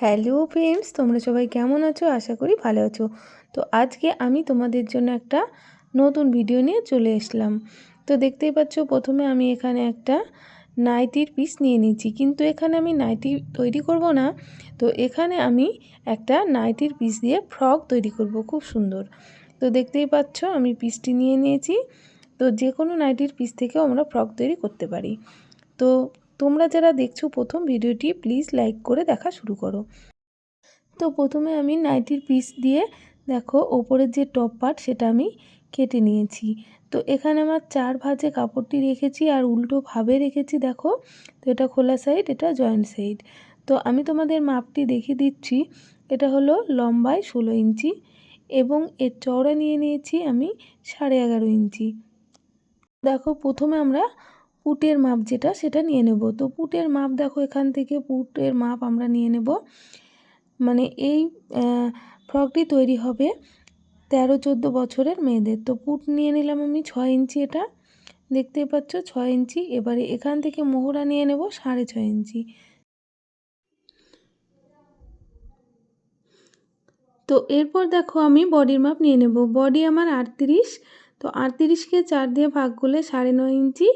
Hello friends, তোমরা সবাই কেমন আছো? আশা করি ভালো আছো। তো আজকে আমি তোমাদের জন্য একটা নতুন ভিডিও নিয়ে চলে এসলাম। তো দেখতেই পাচ্ছ, প্রথমে আমি এখানে একটা নাইটির পিস নিয়ে নিচ্ছি। কিন্তু এখানে আমি নাইটি তৈরি করব না। তো এখানে আমি একটা নাইটির পিস দিয়ে ফ্রক তৈরি করব, খুব সুন্দর। তো দেখতেই পাচ্ছ, আমি পিসটি নিয়ে নিয়েছি। তো যে কোনো নাইটির পিস থেকেও আমরা ফ্রক তৈরি করতে পারি। তো তোমরা যারা দেখছ প্রথম ভিডিওটি প্লিজ লাইক করে দেখা শুরু করো। তো প্রথমে আমি নাইটির পিস দিয়ে দেখো, ওপরের যে টপ পার্ট সেটা আমি কেটে নিয়েছি। তো এখানে আমার চার ভাজে কাপড়টি রেখেছি আর উল্টো ভাবে রেখেছি, দেখো। তো এটা খোলা সাইড এটা জয়েন্ট সাইড তো আমি তোমাদের মাপটি দেখিয়ে দিচ্ছি। এটা হলো লম্বায় ষোলো ইঞ্চি এবং এর চওড়া নিয়ে নিয়েছি আমি সাড়ে এগারো ইঞ্চি। দেখো, প্রথমে আমরা পুটের মাপ যেটা, সেটা নিয়ে নেব। তো পুটের মাপ দেখো এখান থেকে পুটের মাপ আমরা নিয়ে নেব। মানে এই ফ্রকটি তৈরি হবে তেরো চোদ্দ বছরের মেয়েদের। তো পুট নিয়ে নিলাম আমি ছয় ইঞ্চি এটা। দেখতেই পাচ্ছ ছয় ইঞ্চি। এবারে এখান থেকে মোহরা নিয়ে নেব সাড়ে ছয় ইঞ্চি। তো এরপর দেখো আমি বডির মাপ নিয়ে নেব। বডি আমার আটত্রিশ। তো আটত্রিশকে চার দিয়ে ভাগ করলে সাড়ে নয় ইঞ্চি।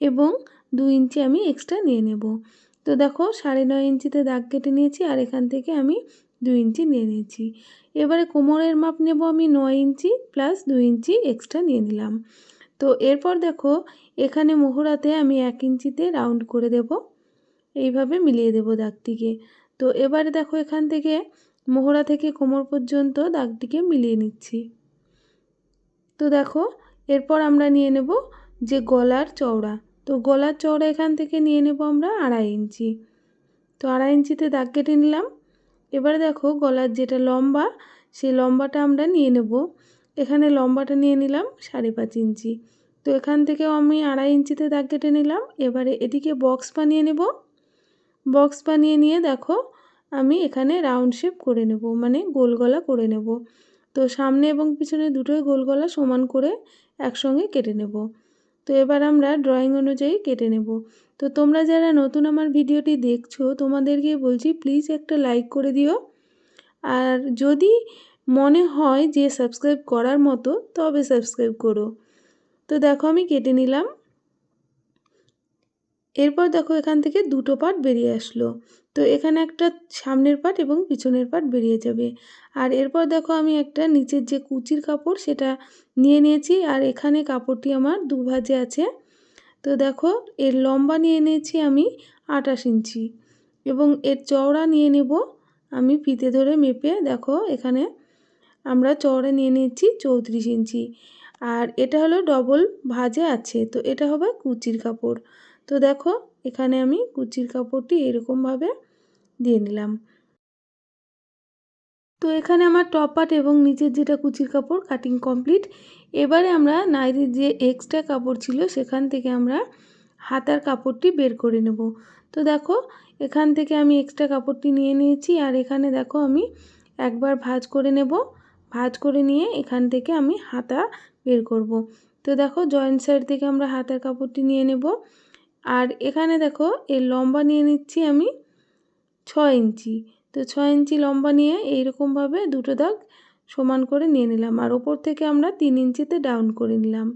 এবং দু ইঞ্চি আমি এক্সট্রা নিয়ে নেব। তো দেখো, সাড়ে নয় ইঞ্চিতে দাগ কেটে নিয়েছি আর এখান থেকে আমি দু ইঞ্চি নিয়ে নিয়েছি। এবারে কোমরের মাপ নেব আমি নয় ইঞ্চি প্লাস দু ইঞ্চি এক্সট্রা নিয়ে নিলাম। তো এরপর দেখো, এখানে মোহরাতে আমি এক ইঞ্চিতে রাউন্ড করে দেব। এইভাবে মিলিয়ে দেব দাগটিকে। তো এবারে দেখো, এখান থেকে মোহরা থেকে কোমর পর্যন্ত দাগটিকে মিলিয়ে নিচ্ছি। তো দেখো, এরপর আমরা নিয়ে নেব যে গলার চওড়া। তো গলার চওড়া এখান থেকে নিয়ে নেব আমরা আড়াই ইঞ্চি। তো আড়াই ইঞ্চিতে দাগ কেটে নিলাম। এবারে দেখো গলার যেটা লম্বা, সেই লম্বাটা আমরা নিয়ে নেব। এখানে লম্বাটা নিয়ে নিলাম সাড়ে পাঁচ ইঞ্চি। তো এখান থেকেও আমি আড়াই ইঞ্চিতে দাগ কেটে নিলাম। এবারে এটিকে বক্স বানিয়ে নেব। বক্স বানিয়ে নিয়ে দেখো আমি এখানে রাউন্ড শেপ করে নেব মানে গোল গলা করে নেব। তো সামনে এবং পিছনে দুটোই গোল গলা সমান করে একসঙ্গে কেটে নেব। তো এবার আমরা ড্রয়িং অনুযায়ী কেটে নেব। তো তোমরা যারা নতুন আমার ভিডিওটি দেখছ, তোমাদেরকে বলছি প্লিজ একটা লাইক করে দিও। আর যদি মনে হয় যে সাবস্ক্রাইব করার মতো, তবে সাবস্ক্রাইব করো। তো দেখো আমি কেটে নিলাম। এরপর দেখো এখান থেকে দুটো পার্ট বেরিয়ে আসলো। তো এখানে একটা সামনের পার্ট এবং পিছনের পার্ট বেরিয়ে যাবে। আর এরপর দেখো আমি একটা নিচের যে কুচির কাপড় সেটা নিয়ে নিয়েছি। আর এখানে কাপড়টি আমার দু ভাজে আছে। তো দেখো এর লম্বা নিয়ে নিয়েছি আমি আটাশ ইঞ্চি এবং এর চওড়া নিয়ে নেব আমি ফিতে ধরে মেপে। দেখো এখানে আমরা চওড়া নিয়ে নিয়েছি চৌত্রিশ ইঞ্চি। আর এটা হলো ডবল ভাজে আছে। তো এটা হবে কুচির কাপড়। তো দেখো, এখানে আমি কুচির কাপড়টি এরকমভাবে দিয়ে নিলাম। তো এখানে আমার টপ পার্ট এবং নিচের যেটা কুচির কাপড় কাটিং কমপ্লিট এবারে আমরা নাইটির যে এক্সট্রা কাপড় ছিল, সেখান থেকে আমরা হাতার কাপড়টি বের করে নেব। তো দেখো, এখান থেকে আমি এক্সট্রা কাপড়টি নিয়ে নিয়েছি, আর এখানে দেখো আমি একবার ভাজ করে নেব। ভাজ করে নিয়ে এখান থেকে আমি হাতা বের করব। তো দেখো জয়েন্ট সাইড থেকে আমরা হাতার কাপড়টি নিয়ে নেব। আর এখানে দেখো, এর লম্বা নিয়ে নিচ্ছি আমি ছ ইঞ্চি। তো ছ ইঞ্চি লম্বা নিয়ে এইরকমভাবে দুটো দাগ সমান করে নিয়ে নিলাম আর ওপর থেকে আমরা তিন ইঞ্চিতে ডাউন করে নিলাম।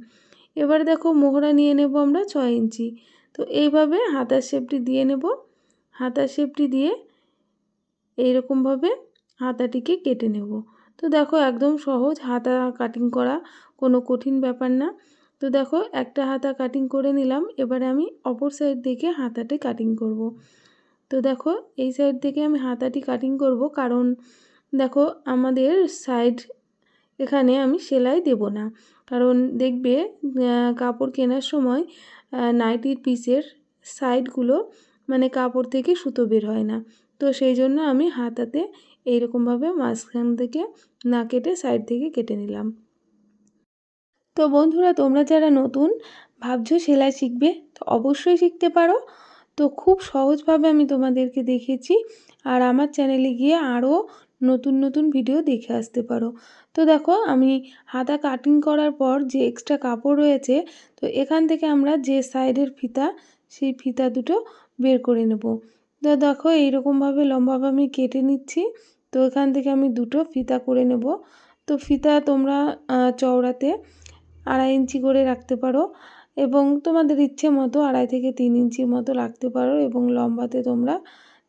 এবার দেখো, মোহরা নিয়ে নেব আমরা ছ ইঞ্চি। তো এইভাবে হাতার শেপটি দিয়ে নেব। হাতার শেপটি দিয়ে এইরকমভাবে হাতাটিকে কেটে নেব। তো দেখো, একদম সহজ হাতা কাটিং করা কোনো কঠিন ব্যাপার না। তো দেখো একটা হাতা কাটিং করে নিলাম, এবারে আমি অপর সাইড থেকে হাতাটি কাটিং করব। তো দেখো এই সাইড থেকে আমি হাতাটি কাটিং করব কারণ দেখো আমাদের সাইড এখানে আমি সেলাই দেব না। কারণ দেখবে কাপড় কেনার সময় নাইটির পিসের সাইডগুলো মানে কাপড় থেকে সুতো বের হয় না। তো সেই জন্য আমি হাতাতে এইরকমভাবে মাঝখান থেকে না কেটে সাইড থেকে কেটে নিলাম। তো বন্ধুরা, তোমরা যারা নতুন, ভাবছ সেলাই শিখবে, তো অবশ্যই শিখতে পারো। তো খুব সহজভাবে আমি তোমাদেরকে দেখেছি, আর আমার চ্যানেলে গিয়ে আরও নতুন নতুন ভিডিও দেখে আসতে পারো। তো দেখো, আমি হাতা কাটিং করার পর যে এক্সট্রা কাপড় রয়েছে, তো এখান থেকে আমরা যে সাইডের ফিতা, সেই ফিতা দুটো বের করে নেব। তো দেখো, এইরকমভাবে লম্বাভাবে আমি কেটে নিচ্ছি, তো এখান থেকে আমি দুটো ফিতা করে নেব। তো ফিতা তোমরা চওড়াতে আড়াই ইঞ্চি করে রাখতে পারো এবং তোমাদের ইচ্ছে মতো আড়াই থেকে তিন ইঞ্চির মতো রাখতে পারো এবং লম্বাতে তোমরা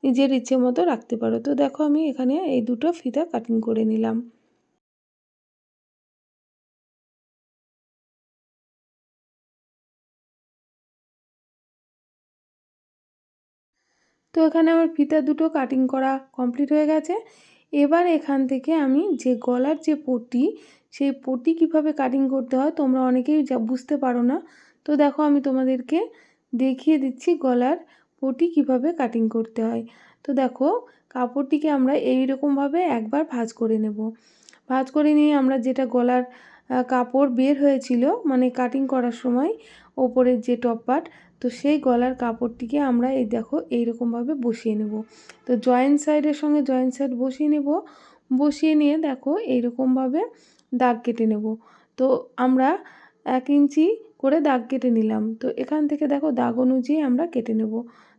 নিজের ইচ্ছে মতো রাখতে পারো। তো দেখো আমি এখানে এই দুটো ফিতা কাটিং করে নিলাম। তো এখানে আমার ফিতা দুটো কাটিং করা কমপ্লিট হয়ে গেছে। এবার এখান থেকে আমি যে গলার যে পটি সেই পটি কীভাবে কাটিং করতে হয় তোমরা অনেকেই যা বুঝতে পারো না। তো দেখো আমি তোমাদেরকে দেখিয়ে দিচ্ছি গলার পটি কীভাবে কাটিং করতে হয়। তো দেখো কাপড়টিকে আমরা এই রকমভাবে একবার ভাঁজ করে নেব। ভাঁজ করে নিয়ে আমরা যেটা গলার কাপড় বের হয়েছিল মানে কাটিং করার সময় ওপরের যে টপ পার্ট তো সেই গলার কাপড়টিকে আমরা এই দেখো এইরকমভাবে বসিয়ে নেব। তো জয়েন্ট সাইডের সঙ্গে জয়েন্ট সাইড বসিয়ে নেব। বসিয়ে নিয়ে দেখো এইরকমভাবে দাগ কেটে নেব। তো আমরা এক ইঞ্চি করে দাগ কেটে নিলাম। তো এখান থেকে দেখো দাগ অনুযায়ী আমরা কেটে নেব।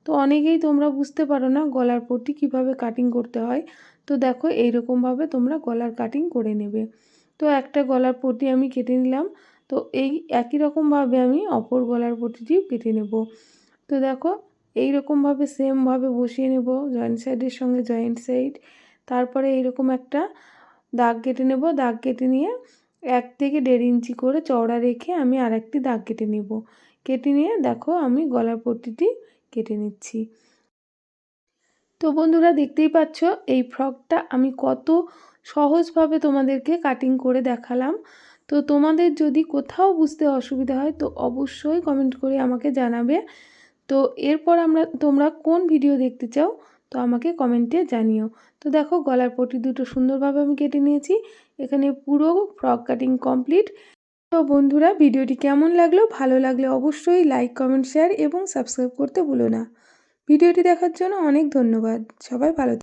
তো অনেকেই তোমরা বুঝতে পারো না গলার পট্টি কীভাবে কাটিং করতে হয়। তো দেখো এই এইরকমভাবে তোমরা গলার কাটিং করে নেবে। তো একটা গলার পটি আমি কেটে নিলাম। তো এই একই রকমভাবে আমি অপর গলার পটিটিও কেটে নেব। তো দেখো এই রকমভাবে সেমভাবে বসিয়ে নেব জয়েন্ট সাইডের সঙ্গে জয়েন্ট সাইড তারপরে এইরকম একটা দাগ কেটে নেব, দাগ কেটে নিয়ে এক থেকে দেড় ইঞ্চি করে চওড়া রেখে আমি আর একটি দাগ কেটে নেব। কেটে নিয়ে দেখো আমি গলার পট্টিটি কেটে নিচ্ছি। তো বন্ধুরা দেখতেই পাচ্ছ, এই ফ্রকটা আমি কত সহজভাবে তোমাদেরকে কাটিং করে দেখালাম। তো তোমাদের যদি কোথাও বুঝতে অসুবিধা হয় তো অবশ্যই কমেন্ট করে আমাকে জানাবে। তো এরপর আমরা, তোমরা কোন ভিডিও দেখতে চাও? তো আমাকে কমেন্টে জানিও। তো দেখো গলার পটি দুটো সুন্দরভাবে আমি কেটে নিয়েছি। এখানে পুরো ফ্রক কাটিং কমপ্লিট তো বন্ধুরা ভিডিওটি কেমন লাগল? ভালো লাগলে অবশ্যই লাইক কমেন্ট শেয়ার এবং সাবস্ক্রাইব করতে ভুলো না। ভিডিওটি দেখার জন্য অনেক ধন্যবাদ। সবাই ভালো